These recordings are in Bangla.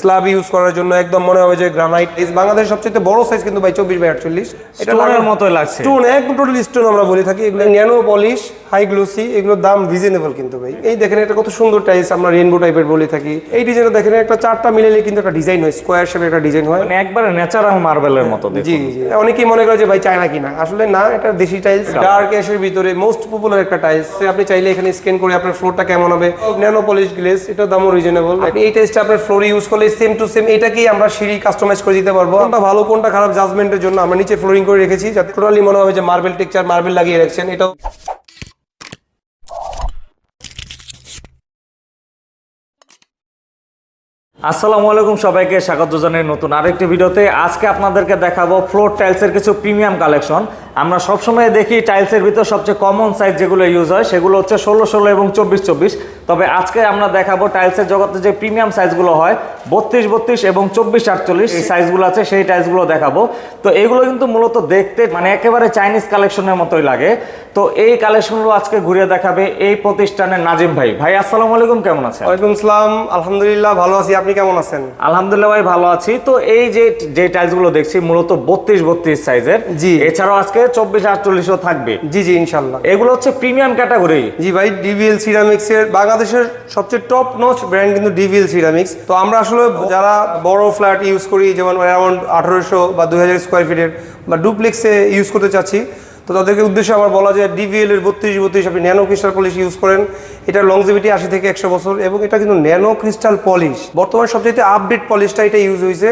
স্ল্যাব ইউজ করার জন্য একদম মনে হবে যে গ্রানাইট বাংলাদেশের সবচেয়ে বড় সাইজ কিন্তু ভাই চব্বিশ বাই আটচল্লিশ। স্টোনের মতোই লাগছে। স্টোন একদম টোটাল স্টোন আমরা বলে থাকি। এগুলো ন্যানো পলিশ হাই গ্লোসি এগুলোর দাম রিজনেবল কিন্তু ভাই। এই দেখেন এটা কত সুন্দর টাইলস আমরা রেনবো টাইপের বলে থাকি। এই ডিজাইনটা দেখেন একটা চারটা মিলালে কিন্তু একটা ডিজাইন হয় স্কোয়ার শেপের একটা ডিজাইন হয়। মানে একবারে ন্যাচারাল মার্বেলের মতো। জি জি অনেকেই মনে করে যে ভাই চায়না কিনা। আসলে না এটা দেশি টাইলস ডার্ক অ্যাশের ভিতরে মোস্ট পপুলার একটা টাইলস আপনি চাইলে এখানে স্ক্যান করে আপনার ফ্লোরটা কেমন হবে। ন্যানো পলিশ গ্লেস এটার দামও রিজনেবল আপনি এই টাইলসটা আপনার ফ্লোরে ইউজ করলে সেম টু সেম এটাকেই আমরা সিঁড়ি কাস্টমাইজ করে দিতে পারব। কোনটা ভালো কোনটা খারাপ জাজমেন্টের জন্য আমরা নিচে ফ্লোরিং করে রেখেছি, যাতে টোটালি মনে হবে যে মার্বেল টেক্সচার মার্বেল লাগিয়ে রাখছেন। এটাও আসসালামু আলাইকুম সবাইকে, স্বাগত জানাই নতুন আরেকটি ভিডিওতে। আজকে আপনাদেরকে দেখাবো ফ্লোর টাইলসের কিছু প্রিমিয়াম কালেকশন আমরা সবসময় দেখি টাইলসের ভিতর সবচেয়ে কমন সাইজ যেগুলো ইউজ হয় সেগুলো হচ্ছে ষোলো ষোলো এবং চব্বিশ চব্বিশ। তবে আজকে আমরা দেখাবো টাইলসের জগতে যে প্রিমিয়াম সাইজগুলো হয় বত্রিশ বত্রিশ এবং চব্বিশ আটচল্লিশ এই সাইজগুলো আছে সেই টাইলসগুলো দেখাবো। তো এগুলো কিন্তু মূলত দেখতে মানে একেবারে চাইনিজ কালেকশনের মতোই লাগে। তো এই কালেকশনগুলো আজকে ঘুরে দেখাবে এই প্রতিষ্ঠানের নাজিম ভাই। ভাই আসসালামু আলাইকুম কেমন আছেন? ওয়ালাইকুম সালাম আলহামদুলিল্লাহ ভালো আছি। আপনি কেমন আছেন? আলহামদুলিল্লাহ ভাই ভালো আছি। তো এই যে যে টাইলসগুলো দেখছি মূলত বত্রিশ বত্রিশ সাইজের জি। এছাড়াও আজকে চব্বিশ আটচল্লিশও থাকবে। জি জি ইনশাল্লাহ। এগুলো হচ্ছে প্রিমিয়াম ক্যাটাগরি। জি ভাই ডিভিএল সিরামিক্স এর বাংলাদেশের সবচেয়ে টপ নচ ব্র্যান্ড কিন্তু ডিভিএল সিরামিক্স তো আমরা আসলে যারা বড় ফ্ল্যাট ইউজ করি যেমন অ্যারাউন্ড আঠারোশো বা দুই হাজার স্কোয়ার ফিটের বা ডুপ্লেক্সে ইউজ করতে চাচ্ছি তো তাদেরকে উদ্দেশ্যে আমার বলা যায় ডিভিএল এর বত্রিশ বত্রিশ আপনি ন্যানো ক্রিস্টাল পলিশ ইউজ করেন। এটা লংজিভিটি আশি থেকে একশো বছর এবং এটা কিন্তু ন্যানো ক্রিস্টাল পলিশ বর্তমানে সবচেয়ে আপডেট পলিশটা এটা ইউজ হয়েছে।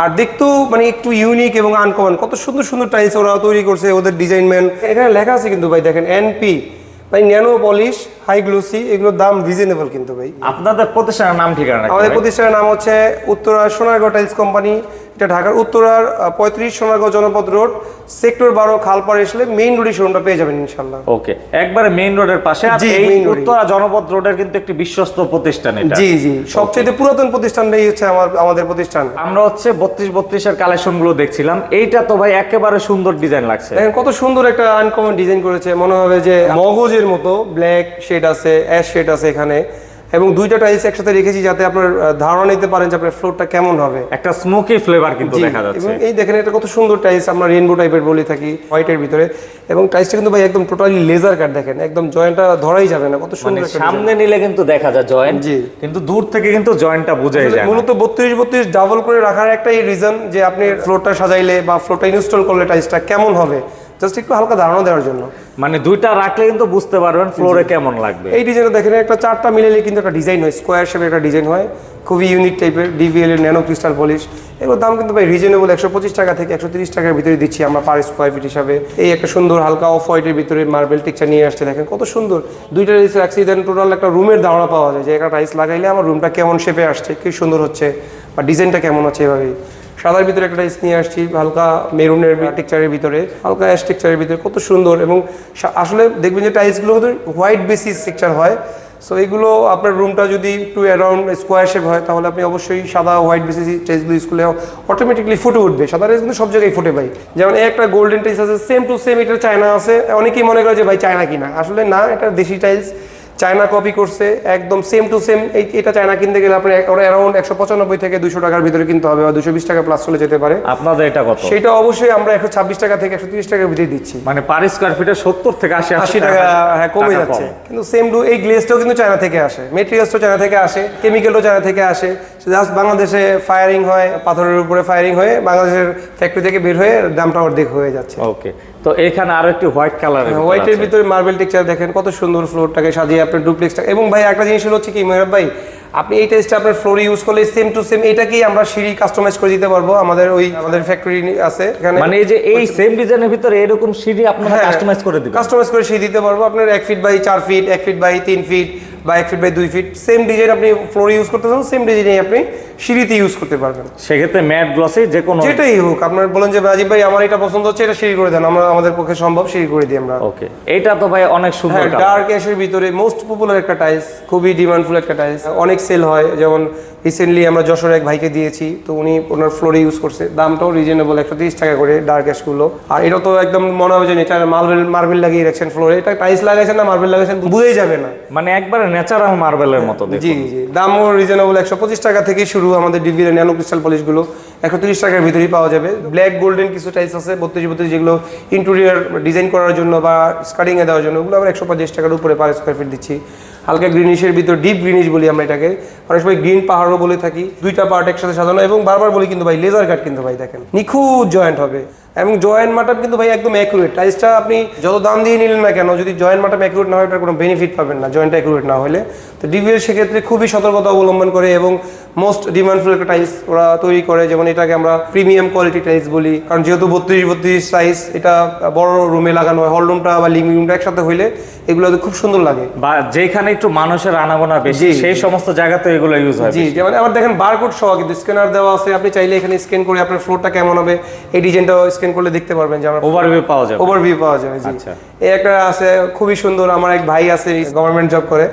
আর দেখতেও মানে একটু ইউনিক এবং আনকমন কত সুন্দর সুন্দর টাইলস ওরা তৈরি করছে, ওদের ডিজাইন ম্যান এখানে লেখা আছে কিন্তু ভাই, দেখেন এনপি ভাই ন্যানো পলিশ হাই গ্লোসি এগুলোর দাম রিজনেবল কিন্তু ভাই। আপনাদের প্রতিষ্ঠানের নাম ঠিকানা আমাদের প্রতিষ্ঠানের নাম হচ্ছে উত্তরা সোনারগাঁও টাইলস কোম্পানি। এটা ঢাকার উত্তরার পঁয়ত্রিশ সোনারগাঁও জনপদ রোড সেক্টর বারো খালপাড়ে মেইন রোডে শোরুমটা পেয়ে যাবেন ইনশাল্লাহ। ওকে একবারে মেইন রোডের পাশে। উত্তরা জনপদ রোডের কিন্তু একটি বিশ্বস্ত প্রতিষ্ঠান এটা। জি জি সবচেয়ে পুরাতন প্রতিষ্ঠানটাই হচ্ছে আমার আমাদের প্রতিষ্ঠান। আমরা হচ্ছে বত্রিশ বত্রিশের কালেকশনগুলো দেখছিলাম। এইটা তো ভাই একেবারে সুন্দর ডিজাইন লাগছে। কত সুন্দর একটা আনকমন ডিজাইন করেছে। মনে হবে যে মগজের মতো ব্ল্যাক শেড আছে অ্যাশ শেড আছে এখানে। এবং দুইটা টাইলস একসাথে রেখেছি যাতে আপনার ধারণা নিতে পারেন যে আপনার ফ্লোরটা কেমন হবে। একটা স্মোকি ফ্লেভার কিন্তু দেখা যাচ্ছে। এবং এই দেখেন এটা কত সুন্দর টাইলস আমরা রেনবো টাইপের বলে থাকি হোয়াইটের ভিতরে। এবং টাইলসটা কিন্তু ভাই একদম টোটালি লেজার কাট দেখেন একদম জয়েন্টটা ধরাই যাবে না কত মানে সুন্দর সামনে নিলে কিন্তু দেখা যায় জয়েন্ট জি। কিন্তু দূর থেকে কিন্তু জয়েন্টটা বোঝাই যায় মূলত বত্রিশ বত্রিশ ডাবল করে রাখার একটাই রিজন যে আপনি ফ্লোরটা সাজাইলে বা ফ্লোরটা ইনস্টল করলে টাইলসটা কেমন হবে। জাস্ট একটু হালকা ধারণা দেওয়ার জন্য। মানে দুইটা রাখলে কিন্তু বুঝতে পারবেন ফ্লোরে কেমন লাগবে। এই ডিজাইনটা দেখেন একটা চারটা মিলালে কিন্তু একটা ডিজাইন হয় স্কোয়ার শেপের একটা ডিজাইন হয় খুবই ইউনিক টাইপের ডিভিএল এর ন্যানো ক্রিস্টাল পলিশ এগুলোর দাম কিন্তু ভাই রিজনেবল একশো পঁচিশ টাকা থেকে একশো তিরিশ টাকার ভিতরে দিচ্ছি আমরা পার স্কোয়ার ফিট হিসাবে। এই একটা সুন্দর হালকা অফ হোয়াইটের ভিতরে মার্বেল টেক্সচার নিয়ে আসছে দেখেন কত সুন্দর। দুইটা টাইলস রাখছি দেন টোটাল একটা রুমের ধারণা পাওয়া যায় যে একটা টাইলস লাগাইলে আমার রুমটা কেমন শেপে আসছে কি সুন্দর হচ্ছে বা ডিজাইনটা কেমন আছে এভাবেই। সাদার ভিতরে একটা টাইলস নিয়ে আসছি হালকা মেরুনের টেক্সচারের ভিতরে হালকা অ্যাশ টেক্সচারের ভিতরে কত সুন্দর এবং আসলে দেখবেন যে টাইলসগুলো হোয়াইট বেসিস টেক্সচার হয়। সো এগুলো আপনার রুমটা যদি একটু অ্যারাউন্ড স্কোয়ার শেপ হয় তাহলে আপনি অবশ্যই সাদা হোয়াইট বেসিস টাইলসগুলো ইউজ করলে অটোমেটিকলি ফুটে উঠবে। সাদা টাইলস কিন্তু সব জায়গায় ফুটে ভাই। যেমন এই একটা গোল্ডেন টাইলস আছে সেম টু সেম এটা চায়না আছে। অনেকেই মনে করে যে ভাই চায়না কিনা। আসলে না এটা দেশি টাইলস চায়না কপি করছে একদম সেম টু সেম এই এটা চায়না কিনতে গেলে আপনি অ্যারাউন্ড একশো পঁচানব্বই থেকে দুশো টাকার ভিতরে কিনতে হবে বা দুশো বিশ টাকা প্লাস চলে যেতে পারে। আপনাদের এটা কত? সেটা অবশ্যই আমরা একশো ছাব্বিশ টাকা থেকে একশো তিরিশ টাকার ভিতরে দিচ্ছি। মানে পার স্কোয়ার ফিটে সত্তর থেকে আশি আশি টাকা হ্যাঁ কমে যাচ্ছে। কিন্তু সেম টু এই গ্লেসটাও কিন্তু চায়না থেকে আসে মেটেরিয়ালসটাও চায়না থেকে আসে কেমিক্যালও চায়না থেকে আসে। জাস্ট বাংলাদেশে ফায়ারিং হয় পাথরের উপরে ফায়ারিং হয়ে বাংলাদেশের ফ্যাক্টরি থেকে বের হয়ে দামটা অর্ধেক হয়ে যাচ্ছে। ওকে তো এখানে আরও একটি হোয়াইট কালার হোয়াইটের ভিতরে মার্বেল টেক্সচার দেখেন কত সুন্দর ফ্লোরটাকে সাজিয়ে আপনার ডুপ্লেক্সটা এবং ভাই একটা জিনিস হলো হচ্ছে কি মেহরাব ভাই আপনি এই টেস্টটা আপনার ফ্লোরে ইউজ করলে সেম টু সেম এটাকেই আমরা সিঁড়ি কাস্টমাইজ করে দিতে পারব আমাদের ওই আমাদের ফ্যাক্টরি আছে এখানে। মানে এই যে এই সেম ডিজাইনের ভিতরে এরকম সিঁড়ি আপনারা হ্যাঁ। কাস্টমাইজ করে দিবেন? কাস্টমাইজ করে সিঁড়ি দিতে পারব। আপনার এক ফিট বাই চার ফিট এক ফিট বাই তিন ফিট বা এক ফিট বাই দুই ফিট সেম ডিজাইন আপনি ফ্লোরে ইউজ করতে চান সেম ডিজাইনে আপনি সিঁড়িতে ইউজ করতে পারবেন। সেক্ষেত্রে ম্যাট গ্লসি যে কোনো যেটাই হোক আপনার বলেন যে রাজীব ভাই আমার এটা পছন্দ হচ্ছে এটা সিঁড়ি করে দেন আমরা আমাদের পক্ষে সম্ভব সিঁড়ি করে দিই আমরা। ওকে এটা তো ভাই অনেক সুন্দর হ্যাঁ ডার্ক অ্যাশের ভিতরে মোস্ট পপুলার একটা টাইলস খুবই ডিমান্ডফুল একটা টাইলস অনেক সেল হয় যেমন রিসেন্টলি আমরা যশোর এক ভাইকে দিয়েছি তো উনি ওনার ফ্লোরে ইউজ করছে। দামটাও রিজনেবল একশো তিরিশ টাকা করে ডার্ক অ্যাশগুলো আর এটা তো একদম মনে হবে যে এটা মার্বেল মার্বেল লাগিয়ে রাখছেন ফ্লোরে এটা টাইলস লাগাইছেন না মার্বেল লাগাইছেন বুঝেই যাবে না। মানে একবারে ন্যাচারাল মার্বেলের মতো জি জি দামও রিজনেবল একশো পঁচিশ টাকা থেকে শুরু। আমাদের ডিভিএল ন্যানো ক্রিস্টাল পলিশগুলো একশো তিরিশ টাকার ভিতরেই পাওয়া যাবে। ব্ল্যাক গোল্ডেন কিছু টাইপস আছে বত্রিশ বত্রিশ যেগুলো ইন্টেরিয়ার ডিজাইন করার জন্য বা স্কার্টিংয়ে দেওয়ার জন্য ওগুলো আমরা একশো পঁচিশ টাকার উপরে পার স্কোয়ার ফিট দিচ্ছি। হালকা গ্রিনিশের ভিতর ডিপ গ্রিনিশ বলি আমরা এটাকে। অনেক সময় গ্রিন পাহাড়ও বলে থাকি। দুইটা পার্ট একসাথে সাজানো এবং বারবার বলি কিন্তু ভাই লেজার কাট কিন্তু ভাই দেখেন। নিখুঁত জয়েন্ট হবে। এবং জয়েন্ট মাটাপ কিন্তু ভাই একদম অ্যাকুরেট টাইসটা আপনি যত দাম দিয়ে নিলেন না কেন যদি জয়েন্ট মাটাপ অ্যাকুরেট না হয় ওটার কোনো বেনিফিট পাবেন না জয়েন্ট অ্যাকুরেট না হলে। তো ডিভিএল সেক্ষেত্রে খুবই সতর্কতা অবলম্বন করে এবং মোস্ট ডিমান্ডফুল একটা টাইস ওরা তৈরি করে যেমন এটাকে আমরা প্রিমিয়াম কোয়ালিটি টাইস বলি। কারণ যেহেতু বত্রিশ বত্রিশ সাইজ এটা বড় রুমে লাগানো হয় হল রুমটা বা লিভিং রুমটা একসাথে হইলে এগুলো খুব সুন্দর লাগে। বা যেখানে একটু মানুষের আনাগোনা বেশি সেই সমস্ত জায়গাতে এগুলো ইউজ হয় জি যেমন আবার দেখেন বারকোড সহ কিন্তু স্ক্যানার দেওয়া আছে আপনি চাইলে এখানে স্ক্যান করে আপনার ফ্লোরটা কেমন হবে এই ডিজাইনটাও স্ক্যান করলে দেখতে পারবেন যে আমরা ওভারভিউ পাওয়া যাবে। ওভারভিউ পাওয়া যাবে জি। আচ্ছা। এই একটা আছে খুবই সুন্দর আমার এক ভাই আছে গভর্নমেন্ট জব করে।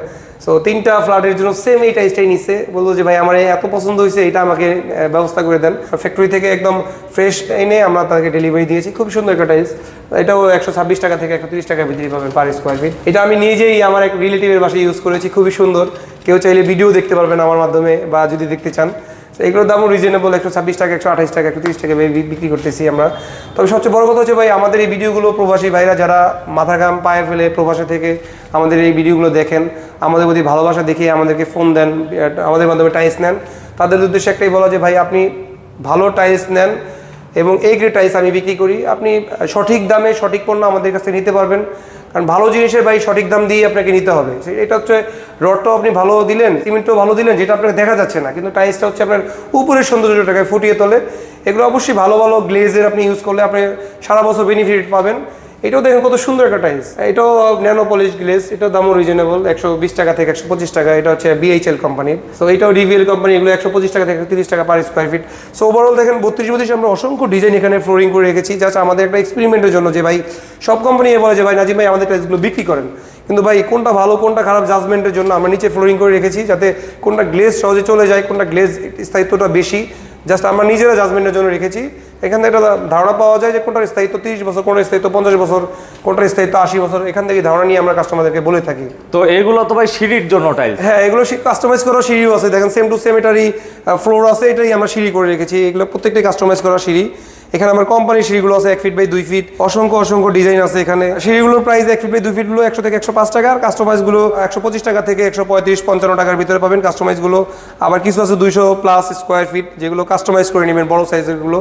সো তিনটা ফ্ল্যাটের জন্য সেম এই টাইসটাই নিচ্ছে বলল যে ভাই আমার এত পছন্দ হয়েছে এটা আমাকে ব্যবস্থা করে দেন। ফ্যাক্টরি থেকে একদম ফ্রেশ এনে আমরা তাকে ডেলিভারি দিয়েছি। খুব সুন্দর একটা টাইস এটাও একশো ছাব্বিশ টাকা থেকে একশো তিরিশ টাকা বিক্রি পাবেন পার স্কোয়ার ফিট এটা আমি নিজেই আমার এক রিলেটিভের বাসায় ইউজ করেছি খুবই সুন্দর। কেউ চাইলে ভিডিও দেখতে পারবেন আমার মাধ্যমে বা যদি দেখতে চান। এগুলোর দামও রিজনেবল একশো ছাব্বিশ টাকা, একশো আঠাশ টাকা, একশো তিরিশ টাকা বিক্রি করতেছি আমরা। তবে সবচেয়ে বড় কথা হচ্ছে ভাই, আমাদের এই ভিডিওগুলো প্রবাসী ভাইরা যারা মাথা ঘাম পায়ে ফেলে প্রবাসে থেকে আমাদের এই ভিডিওগুলো দেখেন, আমাদের প্রতি ভালোবাসা দেখিয়ে আমাদেরকে ফোন দেন, আমাদের মাধ্যমে টাইস নেন, তাদের উদ্দেশ্যে একটাই বলা যে ভাই, আপনি ভালো টাইস নেন এবং এই গ্রেড টাইস আমি বিক্রি করি। আপনি সঠিক দামে সঠিক পণ্য আমাদের কাছে নিতে পারবেন। কারণ ভালো জিনিসের ভাই সঠিক দাম দিয়ে আপনাকে নিতে হবে। এটা হচ্ছে রডটাও আপনি ভালো দিলেন, সিমেন্টও ভালো দিলেন, যেটা আপনাকে দেখা যাচ্ছে না। কিন্তু টাইলসটা হচ্ছে আপনার উপরের সৌন্দর্যটাকে ফুটিয়ে তোলে। এগুলো অবশ্যই ভালো ভালো গ্লেজের আপনি ইউজ করলে আপনি সারা বছর বেনিফিট পাবেন। এটাও দেখেন কত সুন্দর একটা টাইস এটাও ন্যানো পলিশ গ্লেজ এটাও দামও রিজনেবল একশো বিশ টাকা থেকে একশো পঁচিশ টাকা, এটা হচ্ছে বিএইচএল কোম্পানির সো এটাও ডিভিএল কোম্পানি এগুলো একশো পঁচিশ টাকা থেকে তিরিশ টাকা per square feet so overall দেখেন বত্রিশ বত্রিশ আমরা অসংখ্য ডিজাইন এখানে ফ্লোরিং করে রেখেছি। জাস্ট আমাদের একটা এক্সপেরিমেন্টের জন্য যে ভাই, সব কোম্পানি বলে যে ভাই, নাজিম ভাই, আমাদের টাইসগুলো বিক্রি করেন। কিন্তু ভাই, কোনটা ভালো, কোনটা খারাপ জাজমেন্টের জন্য আমরা নিচে ফ্লোরিং করে রেখেছি, যাতে কোনটা গ্লেজ সহজে চলে যায়, কোনটা গ্লেজ স্থায়িত্বটা বেশি। জাস্ট আমরা নিজেরা জাজমেন্টের জন্য রেখেছি। এখান থেকে একটা ধারণা পাওয়া যায় যে কোনটার স্থায়িত্ব তিরিশ বছর কোনটার স্থায়িত্ব পঞ্চাশ বছর কোনটার স্থায়িত্ব আশি বছর এখান থেকে ধারণা নিয়ে আমরা কাস্টমারদেরকে বলে থাকি। তো এগুলো তো ভাই সিঁড়ির জন্য টাইল হ্যাঁ এগুলো কাস্টমাইজ করা সিঁড়িও আছে। দেখেন সেম টু সেম এটারই ফ্লোর আছে এটাই আমরা সিঁড়ি করে রেখেছি। এগুলো প্রত্যেকটাই কাস্টমাইজ করা সিঁড়ি। এখানে আমার কোম্পানির সিঁড়িগুলো আছে এক ফিট বাই দুই ফিট অসংখ্য অসংখ্য ডিজাইন আছে এখানে। সিঁড়িগুলোর প্রাইস এক ফিট বাই দুই ফিটগুলো একশো থেকে একশো পাঁচ টাকা। আর কাস্টমাইজগুলো একশো পঁচিশ টাকা থেকে একশো পঁয়ত্রিশ, পঞ্চান্ন টাকার ভিতরে পাবেন কাস্টমাইজগুলো আবার কিছু আছে দুইশো প্লাস স্কোয়ার ফিট যেগুলো কাস্টমাইজ করে নেবেন বড় সাইজেরগুলো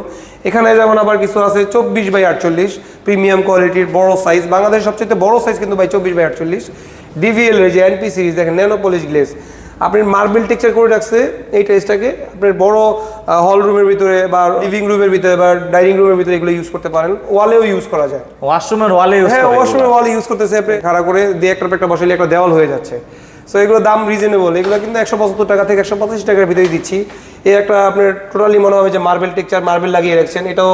এখানে যেমন আবার কিছু আছে চব্বিশ বাই আটচল্লিশ প্রিমিয়াম কোয়ালিটির বড় সাইজ বাংলাদেশের সবচেয়ে বড় সাইজ কিন্তু ভাই চব্বিশ বাই আটচল্লিশ। ডিভিএল যে এনপি সিরিজ দেখেন ন্যানো পলিশ গ্লেস আপনি মার্বেল টেক্সচার করে রাখছে, এই টাইসটাকে আপনার বড় হল রুমের ভিতরে বা লিভিং রুমের ভিতরে বা ডাইনিং রুমের ভিতরে এগুলো ইউজ করতে পারেন। ওয়ালেও ইউজ করা যায়। ওয়াশরুমের ওয়ালে ইউজ হ্যাঁ করে ওয়াশরুমে ওয়াল ইউজ করতেছে আপনি খাড়া করে দিয়ে একটা একটা বসাইলে একটা দেওয়াল হয়ে যাচ্ছে। সো এগুলো দাম রিজনেবল এগুলো কিন্তু একশো পঁচাত্তর টাকা থেকে একশো পঁচাশি টাকার ভিতরে দিচ্ছি। এই একটা আপনার টোটালি মনে হবে যে মার্বেল টেক্সচার মার্বেল লাগিয়ে রাখছেন। এটাও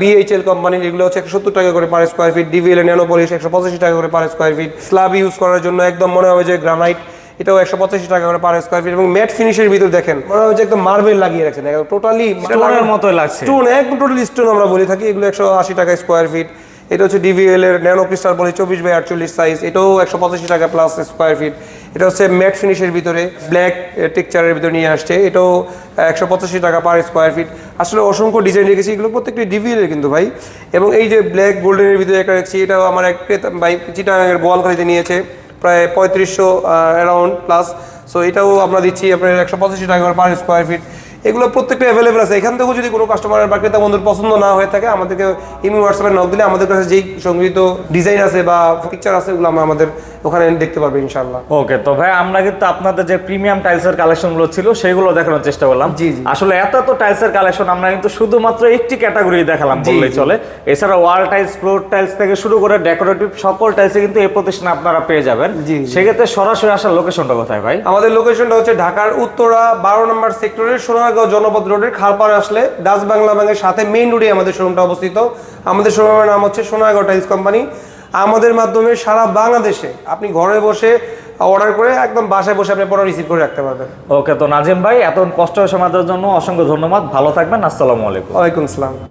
বিএইচএল কোম্পানির এগুলো হচ্ছে একশো সত্তর টাকা করে per square feet DVL nano polish একশো পঁচাশি টাকা করে per square feet slab use করার জন্য একদম মনে হবে যে গ্রানাইট এটাও একশো পঁচাশি টাকা করে পার স্কোয়ার ফিট এবং ম্যাট ফিনিশের ভিতর দেখেন মনে যে একদম মার্বেল লাগিয়ে রাখছেন। টোটালি স্টোনের মতো লাগছে। স্টোন একদম টোটাল স্টোন আমরা বলে থাকি। এগুলো একশো আশি টাকা স্কোয়ার ফিট এটা হচ্ছে ডিভিএল এর ন্যানো ক্রিস্টাল বলে চব্বিশ বাই আটচল্লিশ সাইজ এটাও একশো পঁচাশি টাকা প্লাস স্কোয়ার ফিট এটা হচ্ছে ম্যাট ফিনিশের ভিতরে ব্ল্যাক টেক্সচারের ভিতরে নিয়ে আসছে। এটাও একশো পঁচাশি টাকা পার স্কোয়ার ফিট আসলে অসংখ্য ডিজাইন রেখেছি। এগুলো প্রত্যেকটি ডিভিএল এর কিন্তু ভাই। এবং এই যে ব্ল্যাক গোল্ডেনের ভিতরে একটা রেখেছি এটাও আমার এক ভাই চিটাঙের বোয়ালখালিতে নিয়েছে। প্রায় পঁয়ত্রিশশো অ্যারাউন্ড প্লাস সো এটাও আমরা দিচ্ছি আপনার একশো পঁচাশি টাকা পার স্কোয়ার ফিট এগুলো প্রত্যেকটা অ্যাভেলেবেল আছে। এখান থেকেও যদি কোনো কাস্টমারের বা ক্রেতা বন্ধুর পছন্দ না হয়ে থাকে, আমাদেরকে ইমি হোয়াটসঅ্যাপে নক দিলে আমাদের কাছে যেই সংগৃহীত ডিজাইন আছে বা পিকচার আছে, ওগুলো আমরা আমাদের ওখানে দেখতে পারবে ইনশাল্লাহ ওকে তো ভাই আমরা কিন্তু আপনাদের যে প্রিমিয়াম টাইলসের কালেকশনগুলো ছিল সেগুলো দেখানোর চেষ্টা করলাম। জি। আসলে এত এত টাইলসের কালেকশন আমরা কিন্তু শুধুমাত্র একটি ক্যাটাগরি দেখালাম বললেই চলে। এছাড়া ওয়াল টাইলস ফ্লোর টাইলস থেকে শুরু করে ডেকোরেটিভ সকল টাইলসে কিন্তু এই প্রতিষ্ঠানে আপনারা পেয়ে যাবেন। জি। সেক্ষেত্রে সরাসরি আসার লোকেশনটা কোথায় ভাই? আমাদের লোকেশনটা হচ্ছে ঢাকার উত্তরা বারো নম্বর সেক্টরের সোনারগাঁও জনপদ রোডের খালপাড়ে আসলে ডাচ বাংলা ব্যাংকের সাথে মেইন রোডে আমাদের শোরুমটা অবস্থিত। আমাদের শোরুমের নাম হচ্ছে সোনারগাঁও টাইলস কোম্পানি আমাদের মাধ্যমে সারা বাংলাদেশে আপনি ঘরে বসে অর্ডার করে একদম বাসায় বসে আপনি পড়া রিসিভ করে রাখতে পারবেন। ওকে তো নাজিম ভাই এত কষ্ট সময় জন্য অসংখ্য ধন্যবাদ। ভালো থাকবেন আসসালামু আলাইকুম। ওয়ালাইকুম আসসালাম।